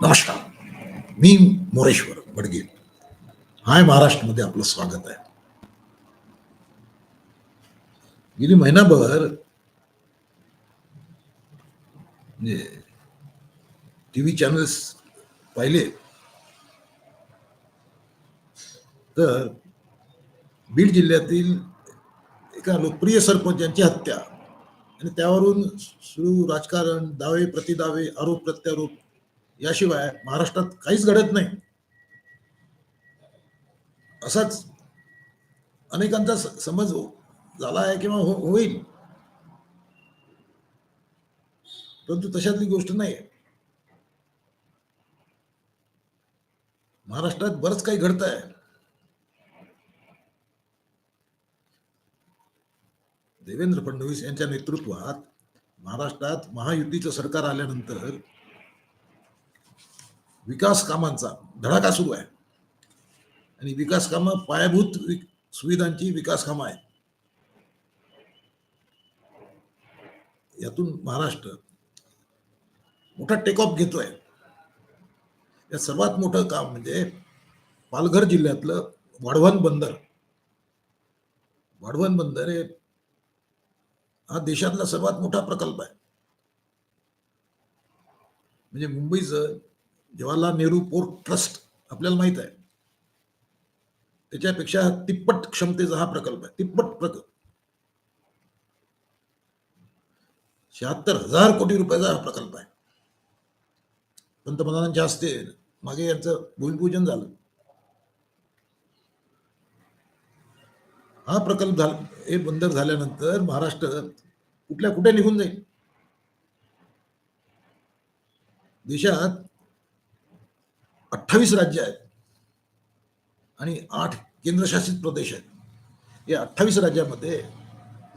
नमस्कार. मी मोरेश्वर बडगे. हाय महाराष्ट्रमध्ये आपलं स्वागत आहे. गेली महिनाभर म्हणजे टी व्ही चॅनल्स पाहिले. तर बीड जिल्ह्यातील एका लोकप्रिय सरपंचांची हत्या. आणि त्यावरून सुरू राजकारण दावे प्रतिदावे आरोप प्रत्यारोप याशिवाय महाराष्ट्रात काहीच घडत नाही. असाच अनेकांचा समज झाला आहे किंवा हो-, होईल. परंतु तशातली गोष्ट नाही. महाराष्ट्रात बरंच काही घडत आहे. देवेंद्र फडणवीस यांच्या नेतृत्वात महाराष्ट्रात महायुतीचं सरकार आल्यानंतर विकास कामांचा धडाका सुरू आहे. आणि विकास कामं पायाभूत सुविधांची विकास कामं आहेत. यातून महाराष्ट्र मोठा टेक ऑफ घेतोय. या सर्वात मोठं काम म्हणजे पालघर जिल्ह्यातलं वाढवण बंदर. वाढवण बंदर हे हा देशातला सर्वात मोठा प्रकल्प आहे. म्हणजे मुंबईचं जवाहरलाल नेहरू पोर्ट ट्रस्ट आपल्याला माहीत आहे. त्याच्यापेक्षा तिप्पट क्षमतेचा हा प्रकल्प आहे. तिप्पट प्रकल्प. शहात्तर हजार कोटी रुपयाचा हा प्रकल्प आहे. पंतप्रधानांच्या हस्ते मागे यांचं भूमिपूजन झालं. हा प्रकल्प झाला हे बंदर झाल्यानंतर महाराष्ट्र कुठल्या कुठे निघून जाईल? देशात अठ्ठावीस राज्य आहेत. आणि आठ केंद्रशासित प्रदेश आहेत. या अठ्ठावीस राज्यामध्ये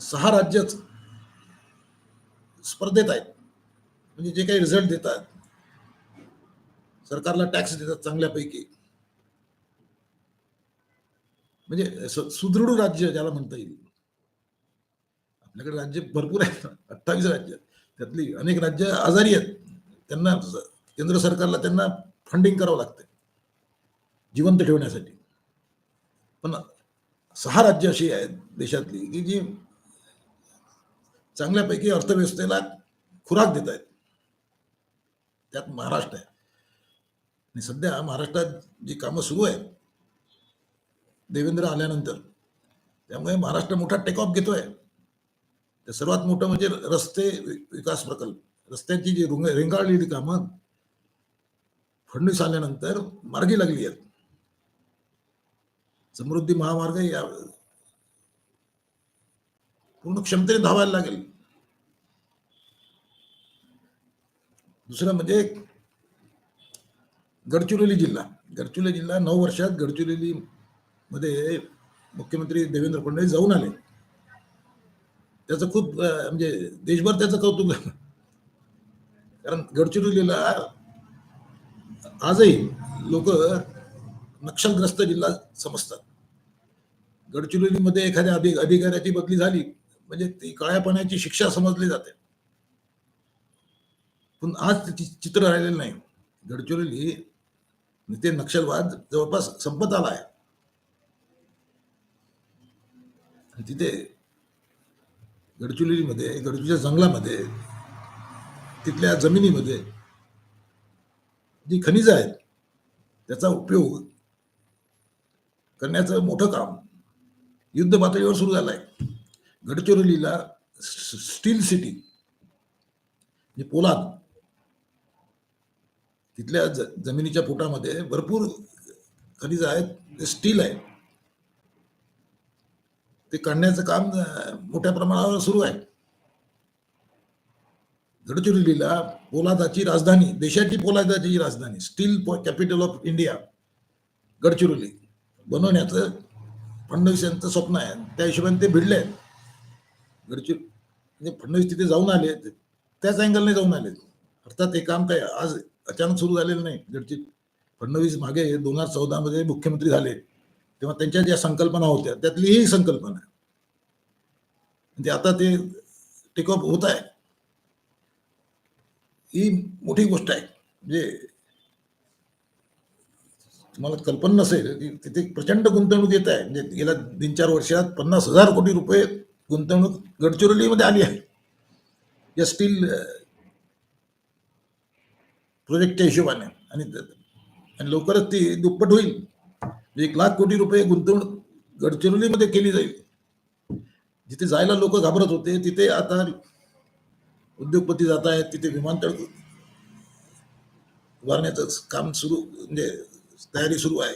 सहा राज्यच स्पर्धेत आहेत. म्हणजे जे काही रिझल्ट देतात सरकारला टॅक्स देतात चांगल्यापैकी. म्हणजे सुदृढ राज्य ज्याला म्हणता येईल. आपल्याकडे राज्य भरपूर आहेत. अठ्ठावीस राज्य त्यातली अनेक राज्य आजारी आहेत. त्यांना केंद्र सरकारला त्यांना फंडिंग करावं लागतं जिवंत ठेवण्यासाठी. पण सहा राज्य अशी आहेत देशातली की जी चांगल्यापैकी अर्थव्यवस्थेला खुराक देत आहेत. त्यात महाराष्ट्र आहे. आणि सध्या महाराष्ट्रात जी कामं सुरू आहेत देवेंद्र आल्यानंतर त्यामुळे महाराष्ट्र मोठा टेकऑफ घेतो आहे ते सर्वात मोठं म्हणजे रस्ते विकास प्रकल्प. रस्त्यांची जी रुंग रेंगाळलेली कामं फडणवीस आल्यानंतर मार्गी लागली आहेत. समृद्धी महामार्ग या पूर्ण क्षमतेने धावायला लागेल. दुसरं म्हणजे गडचिरोली जिल्हा. गडचिरोली जिल्हा नऊ वर्षात गडचिरोली मध्ये मुख्यमंत्री देवेंद्र फडणवीस जाऊन आले. त्याचं खूप म्हणजे देशभर त्याचं कौतुक झालं. कारण गडचिरोलीला आजही लोक नक्षलग्रस्त जिल्हा समजतात. गडचिरोलीमध्ये एखाद्या अधिक अधिकाऱ्याची बदली झाली म्हणजे ती काळ्यापाण्याची शिक्षा समजली जाते. पण आज चित्र राहिलेलं नाही. गडचिरोली ते नक्षलवाद जवळपास संपत आला आहे. तिथे गडचिरोलीमध्ये गडचिरोलीच्या जंगलामध्ये तिथल्या जमिनीमध्ये जी खनिजं आहेत त्याचा उपयोग करण्याचं मोठं काम युद्ध पातळीवर सुरू झालाय. गडचिरोलीला स्टील सिटी म्हणजे पोलाद. तिथल्या जमिनीच्या पोटामध्ये भरपूर खनिज आहेत ते स्टील आहे. ते काढण्याचं काम मोठ्या प्रमाणावर सुरू आहे. गडचिरोलीला पोलादाची राजधानी देशाची पोलादाची राजधानी steel capital of India Gadchiroli. बनवण्याचं फडणवीस यांचं स्वप्न आहे. त्या हिशोबाने ते भिडले आहेत. घरचे म्हणजे फडणवीस तिथे जाऊन आले त्याच अँगलने जाऊन आले अर्थात हे काम काय आज अचानक सुरू झालेलं नाही. गडचिर फडणवीस मागे दोन हजार चौदा मध्ये मुख्यमंत्री झाले. तेव्हा त्यांच्या ज्या संकल्पना होत्या त्यातली ही संकल्पना आहे. म्हणजे आता ते टेकअप होत आहे. ही मोठी गोष्ट आहे. म्हणजे तुम्हाला कल्पना नसेल. की तिथे प्रचंड गुंतवणूक येत आहे. म्हणजे गेल्या तीन चार वर्षात पन्नास हजार कोटी रुपये गुंतवणूक गडचिरोलीमध्ये आली आहे. या स्टील प्रोजेक्टच्या हिशोबाने. आणि आणि लवकरच ती दुप्पट होईल. एक लाख कोटी रुपये गुंतवणूक गडचिरोलीमध्ये केली जाईल. जिथे जायला लोक घाबरत होते तिथे आता उद्योगपती जात आहेत तिथे विमानतळ उभारण्याचं काम सुरू म्हणजे तयारी सुरू आहे.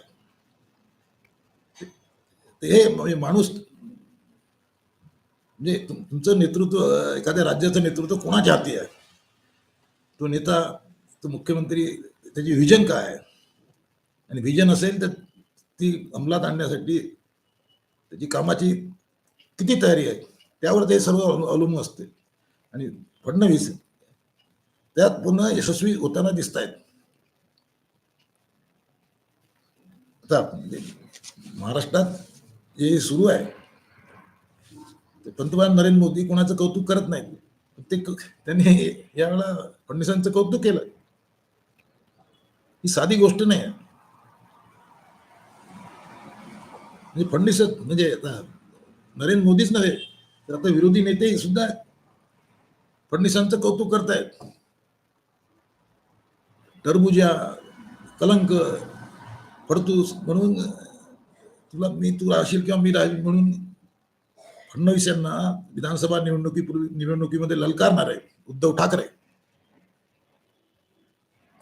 हे म्हणजे माणूस म्हणजे तुमचं नेतृत्व एखाद्या राज्याचं नेतृत्व कोणाच्या हाती आहे? तो नेता तो मुख्यमंत्री त्याची व्हिजन काय आहे? आणि व्हिजन असेल तर ती अंमलात आणण्यासाठी त्याची कामाची किती तयारी आहे? त्यावर ते सर्व अवलंबून अवलंबून असते. आणि फडणवीस त्यात पुन्हा यशस्वी होताना दिसत आहेत आता म्हणजे महाराष्ट्रात जे सुरू आहे ते पंतप्रधान नरेंद्र मोदी कोणाचं कौतुक करत नाहीत. ते त्यांनी यावेळेला फडणवीसांचं कौतुक केलं. ही साधी गोष्ट नाही. म्हणजे फडणवीस म्हणजे आता नरेंद्र मोदीच नव्हे तर आता विरोधी नेते सुद्धा फडणवीसांचं कौतुक करतायत. टरबुजा कलंक परंतु म्हणून तुला मी तू राहशील किंवा मी राहील म्हणून फडणवीस यांना विधानसभा निवडणुकीपूर्वी निवडणुकीमध्ये ललकारणार आहे उद्धव ठाकरे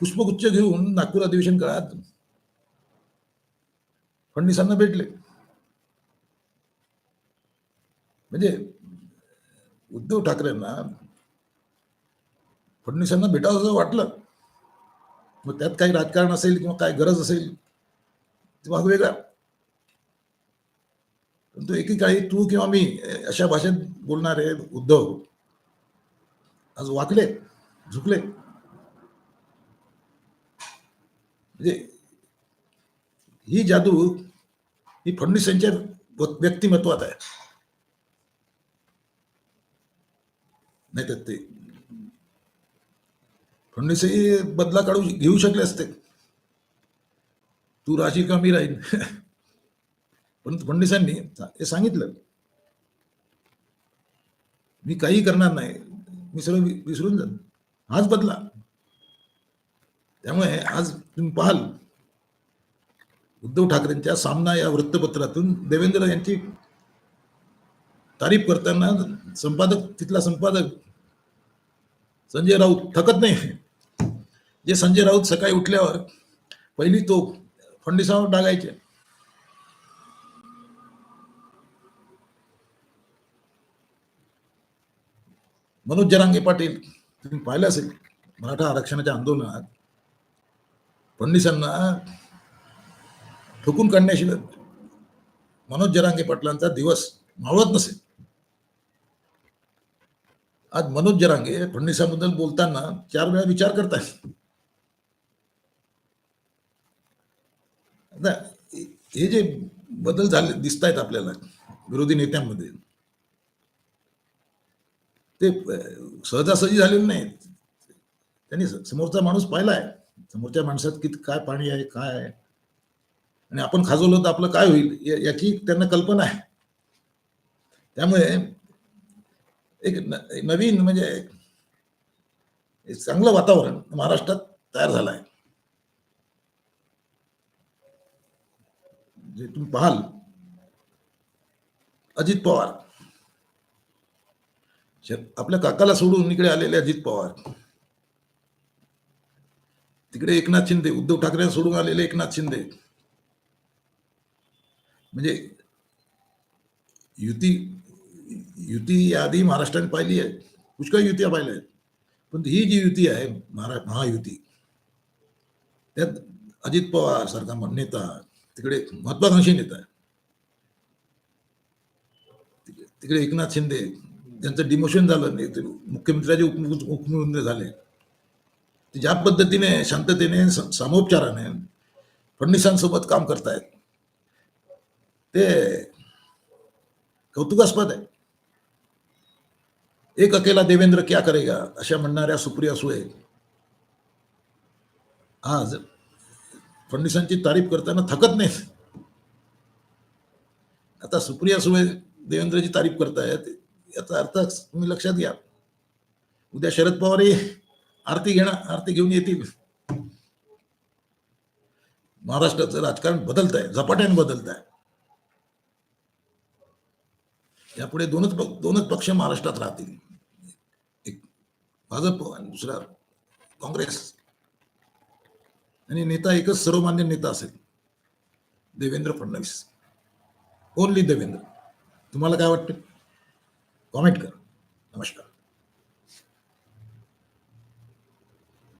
पुष्पगुच्छ घेऊन नागपूर अधिवेशन काळात फडणवीसांना भेटले. म्हणजे उद्धव ठाकरेंना फडणवीसांना भेटावं असं वाटलं. मग त्यात काही राजकारण असेल किंवा काय गरज असेल भाग वेगळा परंतु एकेकाळी तू किंवा मी अशा भाषेत बोलणारे उद्धव आज वाकले झुकले. म्हणजे ही जादू ही फडणवीस यांच्या व्यक्तिमत्वात आहे. नाही तर ते फडणवीसही बदला काढू घेऊ शकले असते. तू राशी का मी राहील. परंतु फडणवीसांनी हे सांगितलं. मी काही करणार नाही. मी सर्व विसरून जाईन. हाच बदला. त्यामुळे आज तुम्ही पाहाल. उद्धव ठाकरेंच्या सामना या वृत्तपत्रातून देवेंद्र यांची तारीफ करताना संपादक तिथला संपादक संजय राऊत थकत नाही. जे संजय राऊत सकाळी उठल्यावर पहिली तो फंडिसावर डागायचे. मनोज जरांगे पाटील तुम्ही पाहिलं असेल मराठा आरक्षणाच्या आंदोलनात फडणवीसांना ठोकून काढण्याशिवाय मनोज जरांगे पाटलांचा दिवस मावळत नसेल. आज मनोज जरांगे फडणवीसांबद्दल बोलताना चार वेळा विचार करतात आता हे जे बदल झाले दिसत आहेत आपल्याला विरोधी नेत्यांमध्ये ते सहजासहजी झालेले नाहीत. त्यांनी समोरचा माणूस पाहिला आहे समोरच्या माणसात किती काय पाणी आहे काय आहे? आणि आपण खाजवलं तर आपलं काय होईल? याची त्यांना कल्पना आहे. त्यामुळे एक नवीन म्हणजे एक चांगलं वातावरण महाराष्ट्रात तयार झालं आहे जे तुम्ही पाहाल. अजित पवार. आपल्या काकाला सोडून इकडे आलेले अजित पवार. तिकडे एकनाथ शिंदे उद्धव ठाकरे सोडून आलेले एकनाथ शिंदे. म्हणजे युती युती आधी महाराष्ट्राने पाहिली आहे. पुष्कळ युत्या पाहिल्या आहेत. पण ही जी युती आहे महारा महायुती त्यात अजित पवार सारखा नेता तिकडे महत्वाकांक्षी नेता आहे. तिकडे- एकनाथ शिंदे त्यांचं डिमोशन झालं नाही मुख्यमंत्र्याचे उप उपमुख्यमंत्री झाले. ज्या पद्धतीने शांततेने सामोपचाराने फडणवीसांसोबत काम करतायत ते कौतुकास्पद आहे. एक अकेला देवेंद्र क्या करेगा अशा म्हणणाऱ्या सुप्रिया सुळे आज फडणवीसांची तारीफ करताना थकत नाहीत. आता सुप्रिया सुळे देवेंद्रची तारीफ करतायत याचा अर्थ तुम्ही लक्षात घ्या. उद्या शरद पवारही आरती घेणार आरती घेऊन येतील. महाराष्ट्राचं राजकारण बदलत आहे झपाट्याने बदलत आहे यापुढे दोनच पक- दोनच पक्ष महाराष्ट्रात राहतील. एक भाजप आणि दुसरा काँग्रेस. आणि नेता एकच सर्वमान्य नेता असेल. देवेंद्र फडणवीस. ओनली देवेंद्र. तुम्हाला काय वाटतं? कॉमेंट करा. नमस्कार.